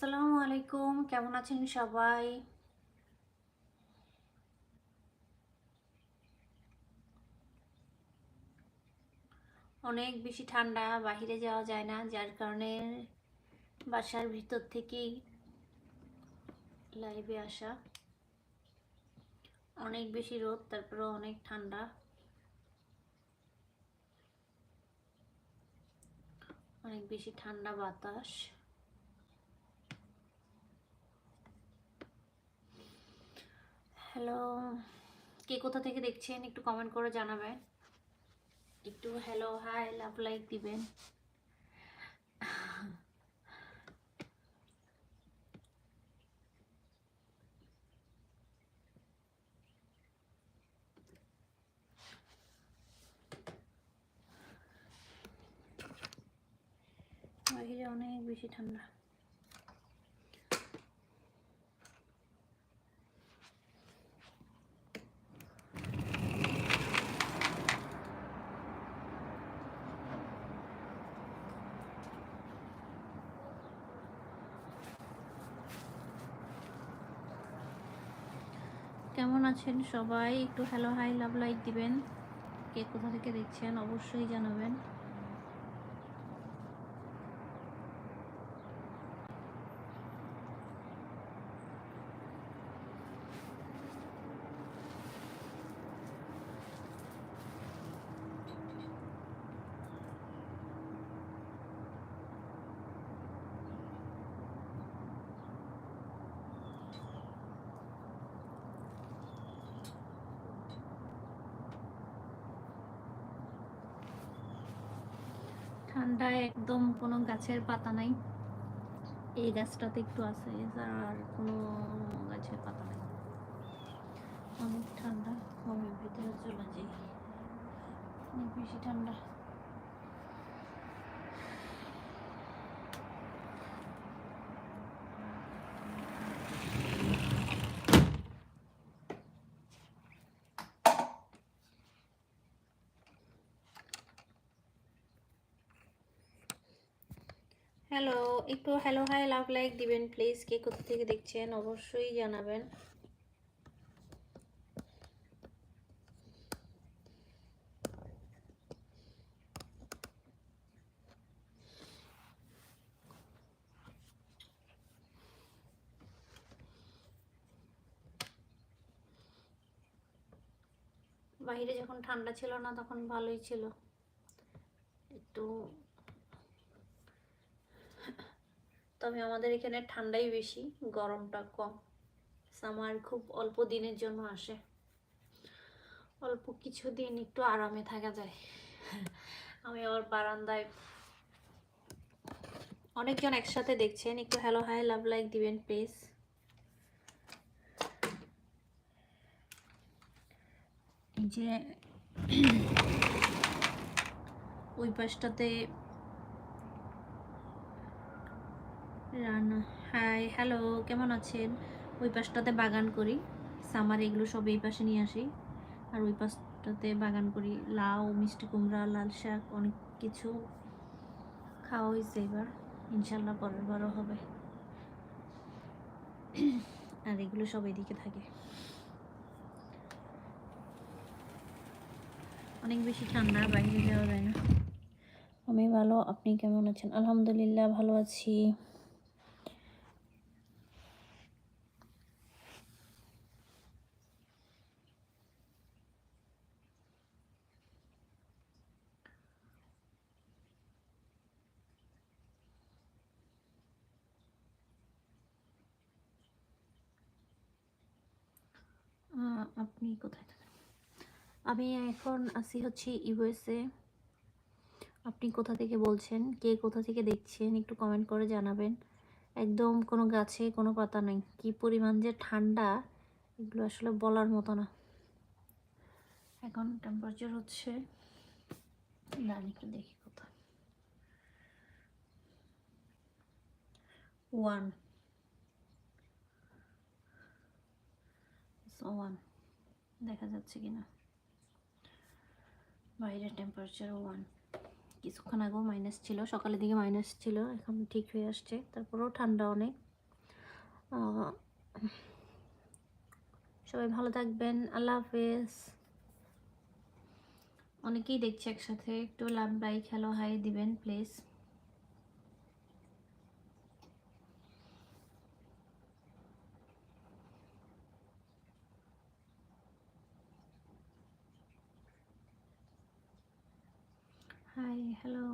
আসসালামু আলাইকুম, কেমন আছেন সবাই? অনেক বেশি ঠান্ডা বাইরে যাওয়া যায় না, যার কারণে বাসার ভিতর থেকেই লাইভে আসা। অনেক বেশি রোদ তারপরে অনেক ঠান্ডা। অনেক বেশি ঠান্ডা বাতাস। হ্যালো। কে কোথা থেকে দেখছেন? একটু কমেন্ট করে জানাবেন। একটু হ্যালো হাই লাভ লাইক দিবেন। অনেক বেশি ঠান্ডা। কেমন আছেন সবাই? একটু হ্যালো হাই লাভ লাইক দিবেন। কে কোথা থেকে দেখছেন? অবশ্যই জানাবেন। ঠান্ডায় একদম কোনো গাছের পাতা নাই। এই গাছটাতে একটু আছে আর কোনো গাছের পাতা নাই। অনেক ঠান্ডা আমি ভিতরে চলে যাই। অনেক বেশি ঠান্ডা। হ্যালো একটু হ্যালো হাই লাভ লাইক দিবেন প্লিজ কে কোথা থেকে দেখছেন, অবশ্যই জানাবেন। বাইরে যখন ঠান্ডা ছিল না, তখন ভালোই ছিল। একটু তবে আমাদের এখানে ঠান্ডাই বেশি, গরমটা কম। সামার খুব অল্প দিনের জন্য আসে। অল্প কিছু দিন একটু আরামে থাকা যায়। আমি আমার বারান্দায় অনেকজন একসাথে দেখছেন। একটু হ্যালো হাই লাভ লাইক দিবেন প্লিজ এই যে ওই পাশটাতে রান্না হাই হ্যালো কেমন আছেন? ওই পাশটাতে বাগান করি সামার এগুলো সব এই পাশে নিয়ে আসি। আর ওই পাশটাতে বাগান করি, লাউ, মিষ্টি কুমড়া, লাল শাক, অনেক কিছু খাওয়া হয়েছে এবার। ইনশাল্লাহ পরের বারও হবে। আর এগুলো সব এদিকে থাকে। অনেক বেশি ঠান্ডা, বাইরে যাওয়া যায় না। আমি ভালো, আপনি কেমন আছেন? আলহামদুলিল্লাহ, ভালো আছি। আপনি কোথায় থাকেন? আমি এখন আছি হচ্ছে ইউএসএ। আপনি কোথা থেকে বলছেন? কে কোথা থেকে দেখছেন? একটু কমেন্ট করে জানাবেন। একদম কোনো গাছে কোনো পাতা নেই। কি পরিমাণ যে ঠান্ডা, এগুলো আসলে বলার মতো না। এখন টেম্পারেচার হচ্ছে, দাঁড়ান একটু দেখি কোথায়। ওয়ান ওয়ান দেখা যাচ্ছে কিনা। বাইরের টেম্পারেচার ওয়ান কিছুক্ষণ আগেও মাইনাস ছিল, সকালের দিকে মাইনাস ছিল, এখন ঠিক হয়ে আসছে, তারপরেও ঠান্ডা অনেক সবাই ভালো থাকবেন, আল্লাহ হাফেজ। অনেকেই দেখছে একসাথে, একটু লাভ লাইক হ্যালো হাই দিবেন প্লিজ হাই হ্যালো